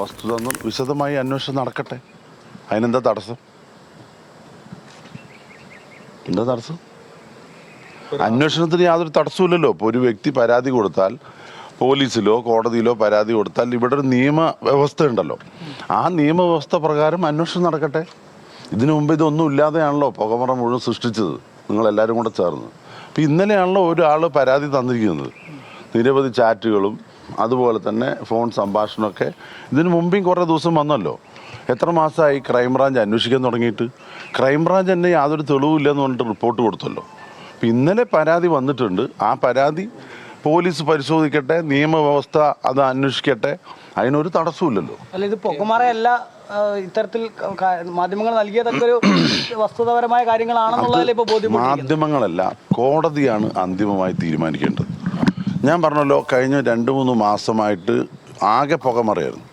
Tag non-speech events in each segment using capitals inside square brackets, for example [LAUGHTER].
വസ്തുത ഒന്നും വിശദമായി അന്വേഷണം നടക്കട്ടെ. അതിനെന്താ തടസ്സം? എന്താ തടസ്സം? അന്വേഷണത്തിന് യാതൊരു തടസ്സമില്ലല്ലോ ഇപ്പോൾ ഒരു വ്യക്തി പരാതി കൊടുത്താൽ പോലീസിലോ കോടതിയിലോ പരാതി കൊടുത്താൽ ഇവിടെ ഒരു നിയമ വ്യവസ്ഥ ഉണ്ടല്ലോ ആ നിയമവ്യവസ്ഥ പ്രകാരം അന്വേഷണം നടക്കട്ടെ. ഇതിനു മുമ്പ് ഇതൊന്നും ഇല്ലാതെയാണല്ലോ പുകമറ മുഴുവൻ സൃഷ്ടിച്ചത്. നിങ്ങളെല്ലാവരും കൂടെ ചേർന്ന്. അപ്പം ഇന്നലെയാണല്ലോ ഒരാൾ പരാതി തന്നിരിക്കുന്നത്. നിരവധി ചാറ്റുകളും അതുപോലെ തന്നെ ഫോൺ സംഭാഷണമൊക്കെ. ഇതിനു മുമ്പും കുറേ ദിവസം വന്നല്ലോ. എത്ര മാസമായി ക്രൈംബ്രാഞ്ച് അന്വേഷിക്കാൻ തുടങ്ങിയിട്ട്? ക്രൈംബ്രാഞ്ച് തന്നെ യാതൊരു തെളിവില്ലെന്ന് പറഞ്ഞിട്ട് റിപ്പോർട്ട് കൊടുത്തല്ലോ. അപ്പം ഇന്നലെ പരാതി വന്നിട്ടുണ്ട്. ആ പരാതി പോലീസ് പരിശോധിക്കട്ടെ നിയമവ്യവസ്ഥ അത് അന്വേഷിക്കട്ടെ. അതിനൊരു തടസ്സമില്ലല്ലോ അല്ല ഇത് പൊക്കുമാറയല്ല ഇത്തരത്തിൽ മാധ്യമങ്ങൾ നൽകിയതൊക്കെ ഒരു [CLEARS THROAT] വസ്തുതപരമായ കാര്യങ്ങളാണെന്നുള്ളതിൽ ഇപ്പോൾ മാധ്യമങ്ങളല്ല കോടതിയാണ് അന്തിമമായി തീരുമാനിക്കേണ്ടത്. ഞാൻ പറഞ്ഞല്ലോ കഴിഞ്ഞ രണ്ട് മൂന്ന് മാസമായിട്ട് ആകെ പുകമറയായിരുന്നു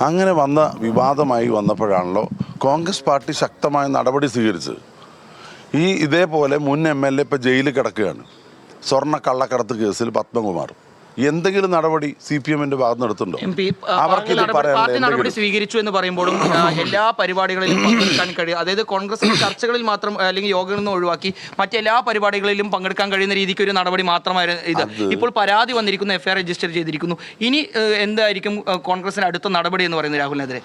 അങ്ങനെ വന്ന വിവാദമായി വന്നപ്പോഴാണല്ലോ കോൺഗ്രസ് പാർട്ടി ശക്തമായ നടപടി സ്വീകരിച്ചത്. ഈ ഇതേപോലെ മുൻ എം എൽ എ ഇപ്പോൾ ജയിലിൽ കിടക്കുകയാണ്. സ്വർണ കള്ളക്കടത്ത് കേസിൽ പത്മകുമാർ എന്തെങ്കിലും നടപടി സി പി എമ്മിന്റെ ഭാഗത്ത് നടത്തുന്നുണ്ടോ? എം പി അവർക്ക് ഇത് പാർട്ടി നടപടി സ്വീകരിച്ചു എന്ന് പറയുമ്പോഴും എല്ലാ പരിപാടികളിലും പങ്കെടുക്കാൻ കഴിയും. അതായത് കോൺഗ്രസ് ചർച്ചകളിൽ മാത്രം അല്ലെങ്കിൽ യോഗങ്ങളിൽ നിന്ന് ഒഴിവാക്കി മറ്റെല്ലാ പരിപാടികളിലും പങ്കെടുക്കാൻ കഴിയുന്ന രീതിക്ക് ഒരു നടപടി മാത്രമായിരുന്നു ഇത്. ഇപ്പോൾ പരാതി വന്നിരിക്കുന്നു എഫ്ഐആർ രജിസ്റ്റർ ചെയ്തിരിക്കുന്നു. ഇനി എന്തായിരിക്കും കോൺഗ്രസിന് കോൺഗ്രസിന്റെ അടുത്ത നടപടി എന്ന് പറയുന്നത് രാഹുലിനെതിരെ?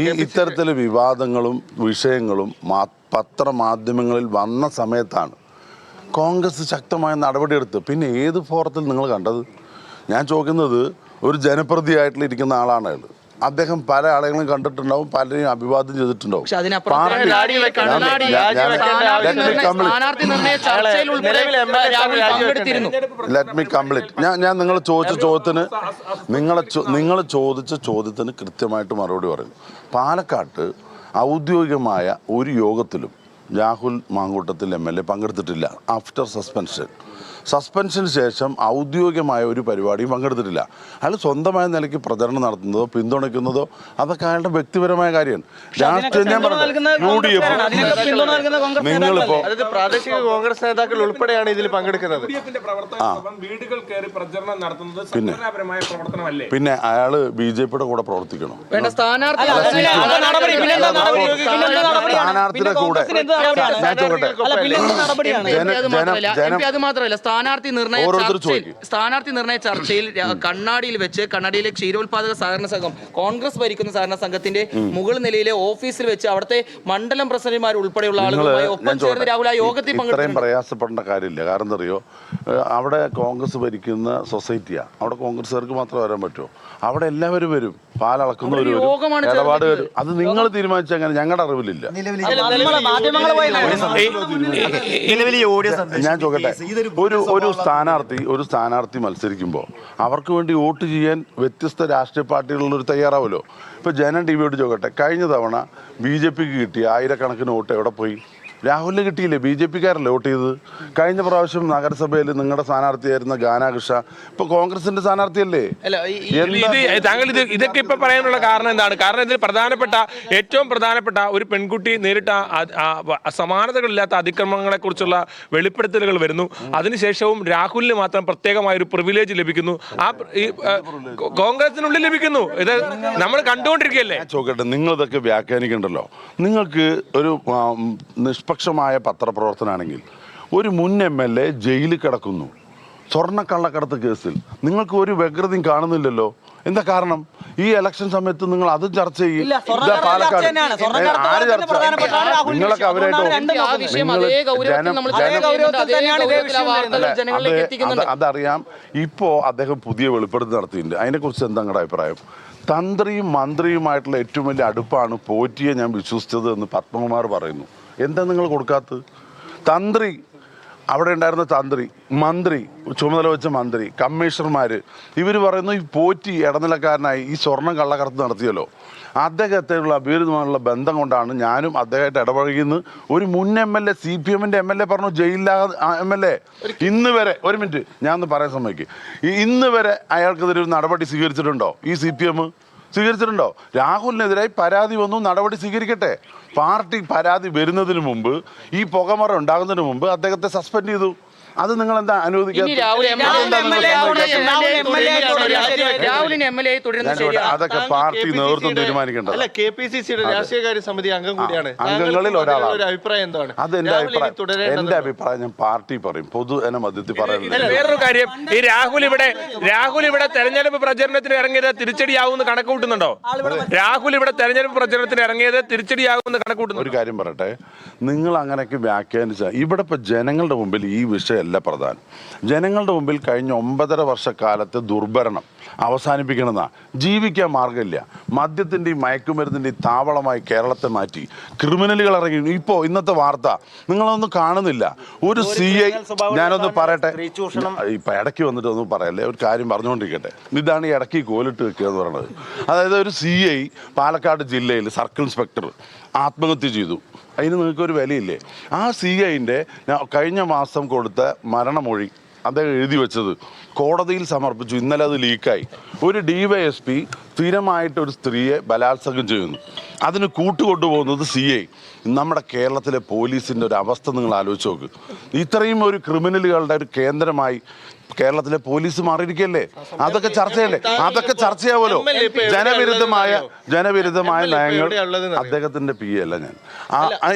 ഈ ഇത്തരത്തിലെ വിവാദങ്ങളും വിഷയങ്ങളും പത്രമാധ്യമങ്ങളിൽ വന്ന സമയത്താണ് കോൺഗ്രസ് ശക്തമായ നടപടിയെടുത്ത് പിന്നെ ഏത് ഫോറത്തിൽ നിങ്ങൾ കണ്ടത്? ഞാൻ ചോദിക്കുന്നത് ഒരു ജനപ്രതിയായിട്ടുള്ള ഇരിക്കുന്ന ആളാണ് അയാൾ അദ്ദേഹം പല ആളുകളും കണ്ടിട്ടുണ്ടാവും പലരെയും അഭിവാദ്യം ചെയ്തിട്ടുണ്ടാവും. ലെറ്റ് മീ കംപ്ലീറ്റ് ഞാൻ ഞാൻ നിങ്ങൾ ചോദിച്ച ചോദ്യത്തിന് നിങ്ങളെ നിങ്ങൾ ചോദിച്ച ചോദ്യത്തിന് കൃത്യമായിട്ട് മറുപടി പറയുന്നു. പാലക്കാട്ട് ഔദ്യോഗികമായ ഒരു യോഗത്തിലും Rahul Mamkootathil M L A പങ്കെടുത്തിട്ടില്ല ആഫ്റ്റർ സസ്പെൻഷൻ സസ്പെൻഷന് ശേഷം ഔദ്യോഗികമായ ഒരു പരിപാടിയും പങ്കെടുത്തിട്ടില്ല അയാൾ സ്വന്തമായ നിലയ്ക്ക് പ്രചരണം നടത്തുന്നതോ പിന്തുണയ്ക്കുന്നതോ അതൊക്കെ അയാളുടെ വ്യക്തിപരമായ കാര്യമാണ് രാഷ്ട്രീയം ഞാൻ പറഞ്ഞു യു ഡി കോൺഗ്രസ് നിങ്ങളിപ്പോ അതായത് പ്രാദേശിക കോൺഗ്രസ് നേതാക്കൾ ഉൾപ്പെടെയാണ് ഇതിൽ പങ്കെടുക്കുന്നത് ഡിഎഫിന്റെ പ്രവർത്തകർ വീടുകൾ കയറി പ്രചരണം നടത്തുന്നത് സംഘടനാപരമായ പ്രവർത്തനമല്ലേ പിന്നെ അയാൾ ബി ജെ പിയുടെ കൂടെ പ്രവർത്തിക്കണം സ്ഥാനാർത്ഥി അതാ? സ്ഥാനാർത്ഥിയുടെ കൂടെ? ഞാൻ ചോദിക്കട്ടെ. മാത്രമല്ല സ്ഥാനാർത്ഥി നിർണയ. സ്ഥാനാർത്ഥി നിർണയ ചർച്ചയിൽ കണ്ണാടിയിൽ വെച്ച് കണ്ണാടിയിലെ ക്ഷീരോത്പാദക സഹകരണ സംഘം കോൺഗ്രസ് ഭരിക്കുന്ന സഹകരണ സംഘത്തിന്റെ മുകൾ നിലയിലെ ഓഫീസിൽ വെച്ച് അവിടുത്തെ മണ്ഡലം പ്രസിഡന്റുമാർ ഉൾപ്പെടെയുള്ള ആളുകളുമായി ഒപ്പം ചേർന്ന് രാഹുൽ ആ യോഗത്തിൽ പങ്കെടുക്കും പ്രയാസപ്പെടേണ്ട കാര്യമില്ല. കാരണം എന്താ അറിയോ? അവിടെ കോൺഗ്രസ് ഭരിക്കുന്ന സൊസൈറ്റിയാണ് അവിടെ കോൺഗ്രസ്സുകാർക്ക് മാത്രം വരാൻ പറ്റുമോ അവിടെ എല്ലാവരും വരും. പാലളക്കുന്നവർ അവിടെ ഒരു വരും. ഇടപാട് വരും അത് നിങ്ങൾ തീരുമാനിച്ച അങ്ങനെ ഞങ്ങളുടെ അറിവിലില്ല. ഞാൻ ചോദിക്കട്ടെ ഒരു ഒരു സ്ഥാനാർത്ഥി ഒരു സ്ഥാനാർത്ഥി മത്സരിക്കുമ്പോൾ അവർക്ക് വേണ്ടി വോട്ട് ചെയ്യാൻ വ്യത്യസ്ത രാഷ്ട്രീയ പാർട്ടികളുള്ളൊരു തയ്യാറാവല്ലോ. ഇപ്പൊ ജനം ടി വിയോട് ചോദിക്കട്ടെ കഴിഞ്ഞ തവണ ബി ജെ പിക്ക് കിട്ടിയ ആയിരക്കണക്കിന് വോട്ട് എവിടെ പോയി? രാഹുലിന് കിട്ടിയില്ലേ? ബി ജെ പിക്കാരല്ലേ വോട്ട് ചെയ്തത്? കഴിഞ്ഞ പ്രാവശ്യം നഗരസഭയിൽ നിങ്ങളുടെ സ്ഥാനാർത്ഥിയായിരുന്ന ഗാനാകൃഷ ഇപ്പൊ കോൺഗ്രസിന്റെ സ്ഥാനാർത്ഥിയല്ലേ? താങ്കൾ ഇത് ഇതൊക്കെ ഇപ്പൊ പറയാനുള്ള കാരണം എന്താണ്? കാരണം ഇതിൽ പ്രധാനപ്പെട്ട ഏറ്റവും പ്രധാനപ്പെട്ട ഒരു പെൺകുട്ടി നേരിട്ട സമാനതകളില്ലാത്ത അതിക്രമങ്ങളെ കുറിച്ചുള്ള വെളിപ്പെടുത്തലുകൾ വരുന്നു. അതിനുശേഷവും രാഹുലിന് മാത്രം പ്രത്യേകമായ ഒരു പ്രിവിലേജ് ലഭിക്കുന്നു. ആ കോൺഗ്രസിനുള്ളിൽ ലഭിക്കുന്നു. ഇത് നമ്മൾ കണ്ടുകൊണ്ടിരിക്കുകയല്ലേ? ഞാൻ ചോദിക്കട്ടെ നിങ്ങൾ ഇതൊക്കെ വ്യാഖ്യാനിക്കണ്ടല്ലോ. നിങ്ങൾക്ക് ഒരു നിഷ്പക്ഷമായ പത്രപ്രവർത്തനാണെങ്കിൽ ഒരു മുൻ എം എൽ എ ജയിലിൽ കിടക്കുന്നു. സ്വർണക്കള്ളക്കടത്ത് കേസിൽ. നിങ്ങൾക്ക് ഒരു വ്യഗ്രതയും കാണുന്നില്ലല്ലോ. എന്താ കാരണം? ഈ ഇലക്ഷൻ സമയത്ത് നിങ്ങൾ അതും ചർച്ച ചെയ്യും. പാലക്കാട്. ആര് ചർച്ച? നിങ്ങളൊക്കെ. അവരായിട്ട് അതറിയാം. ഇപ്പോ അദ്ദേഹം പുതിയ വെളിപ്പെടുത്തി നടത്തിയിട്ടുണ്ട്. അതിനെക്കുറിച്ച് എന്താ നിങ്ങളുടെ അഭിപ്രായം? തന്ത്രിയും മന്ത്രിയുമായിട്ടുള്ള ഏറ്റവും വലിയ അടുപ്പാണ് പോറ്റിയെ ഞാൻ വിശ്വസിച്ചത് എന്ന് പത്മകുമാർ പറയുന്നു. എന്താ നിങ്ങൾ കൊടുക്കാത്തത് തന്ത്രി അവിടെ ഉണ്ടായിരുന്ന തന്ത്രി മന്ത്രി ചുമതല വെച്ച മന്ത്രി കമ്മീഷണർമാർ ഇവർ പറയുന്നു ഈ പോറ്റി ഇടനിലക്കാരനായി ഈ സ്വർണം കള്ളക്കടത്ത് നടത്തിയല്ലോ. അദ്ദേഹത്തെയുള്ള അഭിവരുമായുള്ള ബന്ധം കൊണ്ടാണ് ഞാനും അദ്ദേഹമായിട്ട് ഇടപഴകിയെന്ന് ഒരു മുൻ M L A C P എമ്മിന്റെ എം എൽ എ പറഞ്ഞു ജയിലിലാ എം എൽ എ. ഇന്ന് വരെ ഒരു മിനിറ്റ് ഞാൻ ഒന്ന് പറയാൻ സമ്മതിക്കും. ഇന്ന് വരെ അയാൾക്കെതിരെ ഒരു നടപടി സ്വീകരിച്ചിട്ടുണ്ടോ? ഈ സി പി എം? സ്വീകരിച്ചിട്ടുണ്ടോ? രാഹുലിനെതിരായി പരാതി വന്നു നടപടി സ്വീകരിക്കട്ടെ. പാർട്ടി പരാതി വരുന്നതിന് മുമ്പ് ഈ പുകമറ ഉണ്ടാകുന്നതിന് മുമ്പ് അദ്ദേഹത്തെ സസ്പെൻഡ് ചെയ്തു. അത് നിങ്ങൾ എന്താ അനുവദിക്കാത്ത രാഹുൽ എം എൽ എ തുടരുന്നത് ശരിയാണ് അതൊക്കെ പാർട്ടി നേതൃത്വം തീരുമാനിക്കേണ്ടത്. അല്ല കെ പി സി സിയുടെ രാഷ്ട്രീയകാര്യ സമിതി അംഗം കൂടിയാണ്. അംഗങ്ങളിൽ ഒരാളാണ്. അഭിപ്രായം എന്താണ്? അത് എന്റെ അഭിപ്രായം. എന്റെ അഭിപ്രായം ഞാൻ പാർട്ടി പറയും. പൊതു എന്നെ മധ്യത്തിൽ പറയുന്നത് വേറൊരു കാര്യം. ഈ രാഹുൽ ഇവിടെ രാഹുൽ ഇവിടെ തെരഞ്ഞെടുപ്പ് പ്രചരണത്തിന് ഇറങ്ങിയത് തിരിച്ചടിയാവുമെന്ന് കണക്ക് കൂട്ടുന്നുണ്ടോ രാഹുൽ ഇവിടെ തെരഞ്ഞെടുപ്പ് പ്രചരണത്തിന് ഇറങ്ങിയത് തിരിച്ചടിയാകുമെന്ന് കണക്ക് കൂട്ടുന്നു ഒരു കാര്യം പറയട്ടെ. നിങ്ങൾ അങ്ങനെയൊക്കെ വ്യാഖ്യാനിച്ച ഇവിടെ ഇപ്പൊ ജനങ്ങളുടെ മുമ്പിൽ ഈ വിഷയമല്ല പ്രധാനം. ജനങ്ങളുടെ മുമ്പിൽ കഴിഞ്ഞ ഒമ്പതര വർഷക്കാലത്തെ ദുർഭരണം അവസാനിപ്പിക്കണമെന്നാ ജീവിക്കാൻ മാർഗമില്ല മദ്യത്തിന്റെയും മയക്കുമരുന്നിന്റെയും താവളമായി കേരളത്തെ മാറ്റി. ക്രിമിനലുകൾ ഇറങ്ങി. ഇപ്പോൾ ഇന്നത്തെ വാർത്ത നിങ്ങളൊന്നും കാണുന്നില്ല. ഒരു സി ഐ ഞാനൊന്ന് പറയട്ടെ. ഇപ്പം ഇടയ്ക്ക് വന്നിട്ട് ഒന്നും പറയല്ലേ? ഒരു കാര്യം പറഞ്ഞുകൊണ്ടിരിക്കട്ടെ. ഇതാണ് ഈ ഇടയ്ക്ക് കോലിട്ട് വെക്കുക എന്ന് പറയുന്നത്. അതായത് ഒരു സി ഐ പാലക്കാട് ജില്ലയിൽ സർക്കിൾ ഇൻസ്പെക്ടർ ആത്മഹത്യ ചെയ്തു. അതിന് നിങ്ങൾക്കൊരു വിലയില്ലേ? ആ സി ഐന്റെ കഴിഞ്ഞ മാസം കൊടുത്ത മരണമൊഴി അദ്ദേഹം എഴുതി വെച്ചത്. കോടതിയിൽ സമർപ്പിച്ചു. ഇന്നലെ അത് ലീക്കായി. ഒരു ഡിവൈഎസ്പി സ്ഥിരമായിട്ട് ഒരു സ്ത്രീയെ ബലാത്സംഗം ചെയ്യുന്നു. അതിന് കൂട്ടുകൊണ്ടുപോകുന്നത് സി ഐ. നമ്മുടെ കേരളത്തിലെ പോലീസിന്റെ ഒരു അവസ്ഥ നിങ്ങൾ ആലോചിച്ച് നോക്ക്. ഇത്രയും ഒരു ക്രിമിനലുകളുടെ ഒരു കേന്ദ്രമായി കേരളത്തിലെ പോലീസ് മാറിയിരിക്കല്ലേ? അതൊക്കെ ചർച്ചയല്ലേ? അതൊക്കെ ചർച്ചയാവുമല്ലോ ജനവിരുദ്ധമായ ജനവിരുദ്ധമായ നയങ്ങൾ? അദ്ദേഹത്തിന്റെ പി അല്ല ഞാൻ.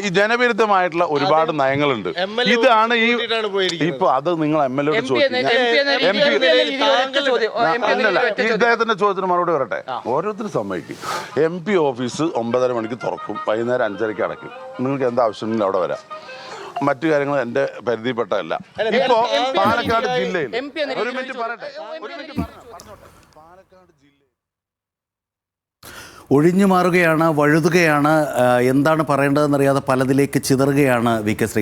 ഈ ജനവിരുദ്ധമായിട്ടുള്ള ഒരുപാട് നയങ്ങളുണ്ട്. ഇതാണ് ഈ ഇപ്പൊ അത് നിങ്ങൾ എം എൽ എയോട് ചോദ്യം. ഇദ്ദേഹത്തിന്റെ ചോദ്യത്തിന് മറുപടി വരട്ടെ ഓരോരുത്തരും സമ്മതിക്കും. എം പി ഓഫീസ് ഒമ്പതര മണിക്ക് തുറക്കും. വൈകുന്നേരം അഞ്ചരയ്ക്ക് അടയ്ക്കും. നിങ്ങൾക്ക് എന്താ അവിടെ വരാം. മറ്റു കാര്യങ്ങൾ എന്റെ പരിധിപ്പെട്ടതല്ല ഇപ്പോ പാലക്കാട് ജില്ലയിൽ ഒരു മിനിറ്റ് പറയട്ടെ. ഒരു മിനിറ്റ് പറഞ്ഞോട്ടെ പാലക്കാട് ജില്ല ഒഴിഞ്ഞു മാറുകയാണ് വഴുതുകയാണ് എന്താണ് പറയേണ്ടതെന്നറിയാതെ പലതിലേക്ക് ചിതറുകയാണ് വി കെ ശ്രീകണ്ഠൻ